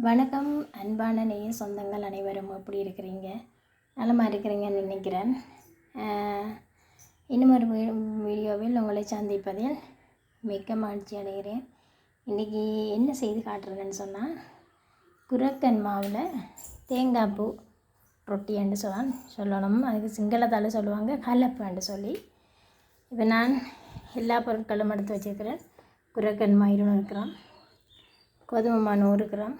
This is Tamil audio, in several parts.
வணக்கம் அன்பான நெய்ய சொந்தங்கள் அனைவரும் எப்படி இருக்கிறீங்க? நலமாக இருக்கிறீங்கன்னு நினைக்கிறேன். இன்னும் ஒரு வீ- வீடியோவில் உங்களை சந்திப்பதில் மிக்க மகிழ்ச்சி அடைகிறேன். இன்றைக்கி என்ன செய்து காட்டுறதுன்னு சொன்னால் குரக்கன் மாவில் தேங்காய் பூ ரொட்டின்னு சொல்லலாம் சொல்லணும். அதுக்கு சிங்களத்தால் சொல்லுவாங்க கலப்புன்னு சொல்லி. இப்போ நான் எல்லா பொருட்களும் எடுத்து வச்சுருக்கிறேன். குரக்கன் மா இருக்கிறோம் கிராம் கோதுமை மா நூறு கிராம்.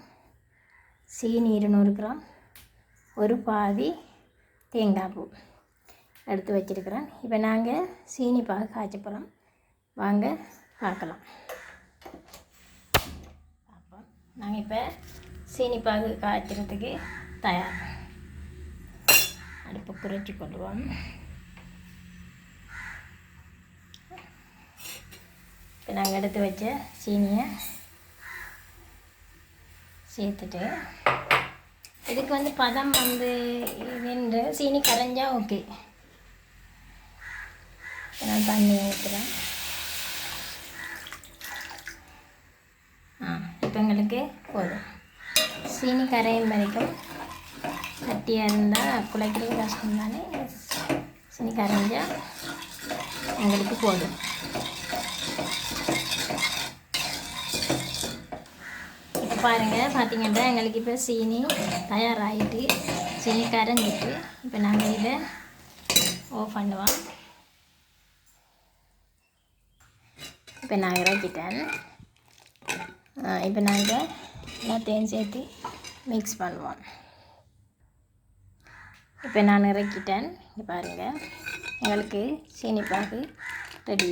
சீனி இருநூறு கிராம் ஒரு பாதி தேங்காய் பூ எடுத்து வச்சுருக்கிறேன். இப்போ நாங்கள் சீனி பாக காய்ச்ச போகிறோம். வாங்க பார்க்கலாம். அப்போ நாங்கள் இப்போ சீனி பாகு காய்ச்சறதுக்கு தயார். அடுப்பு குறைச்சி கொள்வோம் இப்போ நாங்கள் எடுத்து வச்ச சீனியை சேர்த்துட்டு இதுக்கு வந்து பதம் வந்து ரெண்டு சீனி கரைஞ்சா ஓகே நான் தண்ணி ஊற்றுறேன் ஆ இப்போ எங்களுக்கு போதும். சீனி கரையும் வரைக்கும் கட்டியாக இருந்தால் குலைக்கிறது கஷ்டம் தானே சீனி கரைஞ்சால் எங்களுக்கு போதும். பாருங்கள் பார்த்தீங்கன்னா எங்களுக்கு இப்போ சீனி தயாராகிட்டு சீனி கரைஞ்சிட்டு இப்போ நாங்கள் இதை ஓஃப் பண்ணுவோம். இப்போ நான் இறக்கிட்டேன். இப்போ நாங்கள் எல்லாத்தையும் சேர்த்து மிக்ஸ் பண்ணுவோம். இப்போ நான் இறக்கிட்டேன். இங்கே பாருங்கள் எங்களுக்கு சீனிப்பாகு ரெடி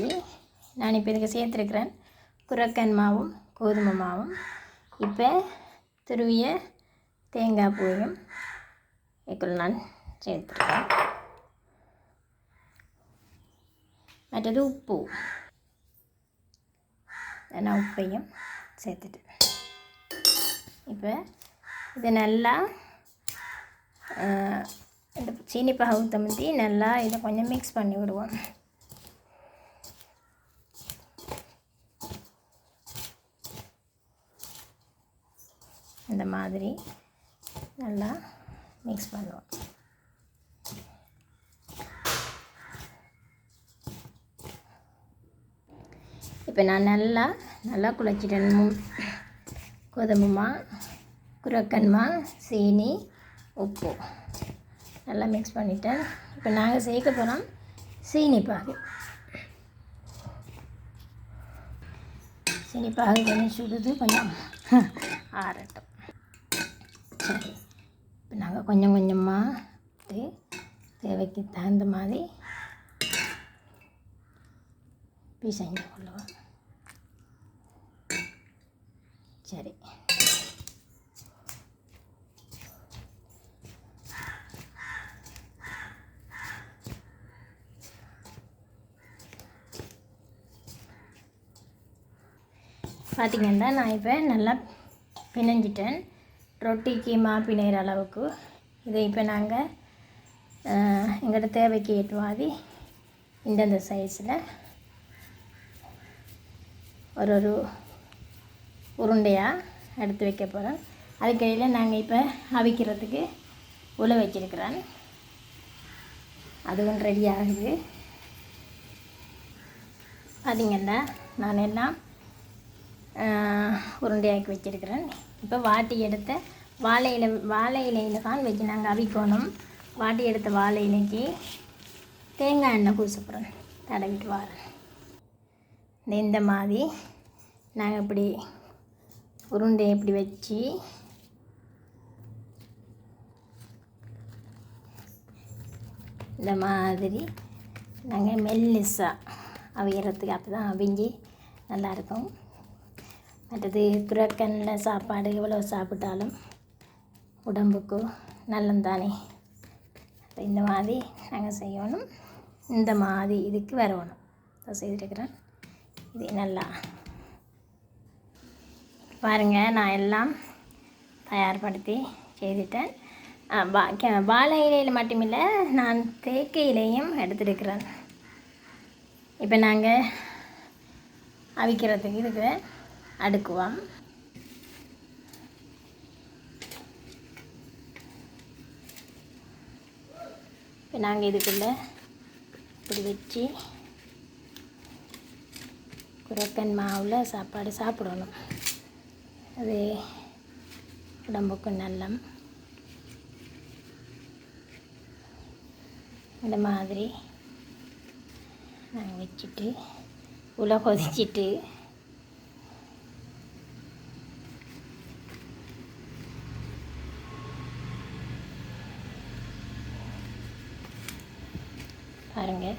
நான் இப்போ இதுக்கு சேர்த்துருக்கிறேன். குரக்கன் மாவும் கோதுமை மாவும். இப்போ துருவிய தேங்காய் பூவையும் இதுக்குள் நான் சேர்த்துருக்கேன் மற்றது உப்பு. நான் உப்பையும் சேர்த்துட்டு. இப்போ இது நல்லா இந்த சீனி பாகு நல்லா இதை கொஞ்சம் மிக்ஸ் பண்ணி விடுவோம். இந்த மாதிரி நல்லா மிக்ஸ் பண்ணுவோம். இப்போ நான் நல்லா நல்லா குழச்சிட்டேன். கோதம்புமா குரக்கன்மா சீனி உப்பு நல்லா மிக்ஸ் பண்ணிட்டேன். இப்போ நாங்கள் சேர்க்க போகிறோம் சீனி பாகு. சீனி பாகு கொஞ்சம் சுடுது கொஞ்சம் ஆறட்டும். இப்போ நாங்கள் கொஞ்சம் கொஞ்சமாக தேவைக்கு தகுந்த மாதிரி பிசைஞ்சு கொள்ளுவோம் சரி. பார்த்திங்கன்னா நான் இப்போ நல்லா பிணைஞ்சிட்டேன். ரொட்டிக்கு மா அளவுக்கு. இதை இப்போ நாங்கள் எங்களோட தேவைக்கு ஏற்றுவாதி இந்தந்த சைஸில் ஒரு ஒரு உருண்டையாக எடுத்து வைக்க போகிறோம் அதுக்கிடையில் நாங்கள் இப்போ அவிக்கிறதுக்கு உள்ள வச்சிருக்கிறேன் அதுவும் ரெடி ஆகுது. பார்த்திங்கன்னா நான் எல்லாம் உருண்டையாக்கி வச்சிருக்கிறேன். இப்போ வாட்டி எடுத்த வாழை இலை வாழை இலையில் தான் வச்சு நாங்கள் அவிக்கணும். வாட்டி எடுத்த வாழை இலைக்கு தேங்காய் எண்ணெய் பூசப்படுறேன் தடவிட்டு வரேன். இந்த மாதிரி நாங்கள் இப்படி உருண்டையை இப்படி வச்சு இந்த மாதிரி நாங்கள் மெல்லிஸாக அவியறதுக்கு அப்போ தான் அவிஞ்சு நல்லாயிருக்கும் மற்றது குரக்கனில் சாப்பாடு எவ்வளோ சாப்பிட்டாலும் உடம்புக்கு நல்லந்தானே அப்போ இந்த மாதிரி நாங்கள் செய்யணும். இந்த மாதிரி இதுக்கு வரணும் அதை செய்திருக்கிறேன் இது நல்லா பாருங்கள் நான் எல்லாம் தயார்படுத்தி செய்துட்டேன். வா- கே- வாழை இலையில் மட்டுமில்லை நான் தேக்கு இலையும் எடுத்துருக்கிறேன் இப்போ நாங்கள் அவிக்கிறதுக்கு இதுக்கு அடுக்குவோம். இப்போ நாங்கள் இதுக்குள்ளே இப்படி வச்சு குறைப்பெண் மாவில் சாப்பாடு சாப்பிடணும். அது உடம்புக்கும் நல்லம். இந்த மாதிரி நாங்கள் வச்சுட்டு உலை கொதிச்சிட்டு பாருங்கள்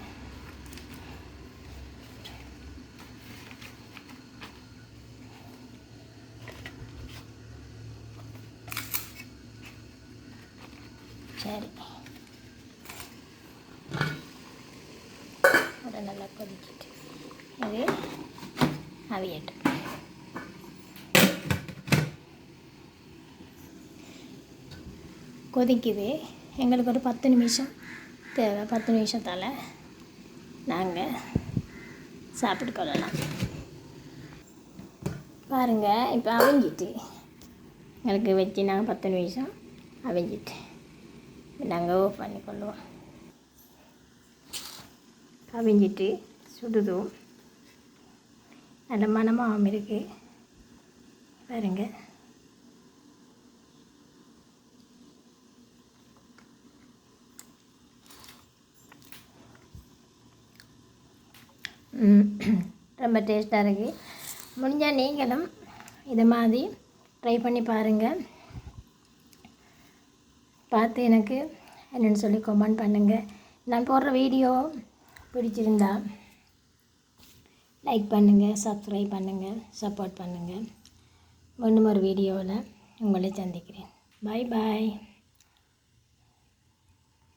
சரி. அதை நல்லா கொதிச்சிட்டு இது அவியட்டு கொதிக்குது. எங்களுக்கு ஒரு பத்து நிமிஷம். தேவை பத்து நிமிஷத்தால் நாங்கள் சாப்பிட்டு கொள்ளலாம். பாருங்கள் இப்போ அவிஞ்சிட்டு. எங்களுக்கு வச்சு நாங்கள் பத்து நிமிஷம் அவிஞ்சிட்டு. நாங்கள் ஓஃப் பண்ணி கொள்ளுவோம். அவிஞ்சிட்டு சுடுதும். நல்ல மனமாகவும் இருக்குது பாருங்கள் ரொம்ப டேஸ்ட்டாக இருக்குது முடிஞ்சால் நீங்களும் இது மாதிரி ட்ரை பண்ணி பாருங்கள் பார்த்து எனக்கு என்னென்னு சொல்லி கமெண்ட் பண்ணுங்கள் நான் போடுற வீடியோ பிடிச்சிருந்தா லைக் பண்ணுங்கள் சப்ஸ்கிரைப் பண்ணுங்கள் சப்போர்ட் பண்ணுங்கள் இன்னும் ஒரு வீடியோவில் உங்களை சந்திக்கிறேன். பாய் பாய்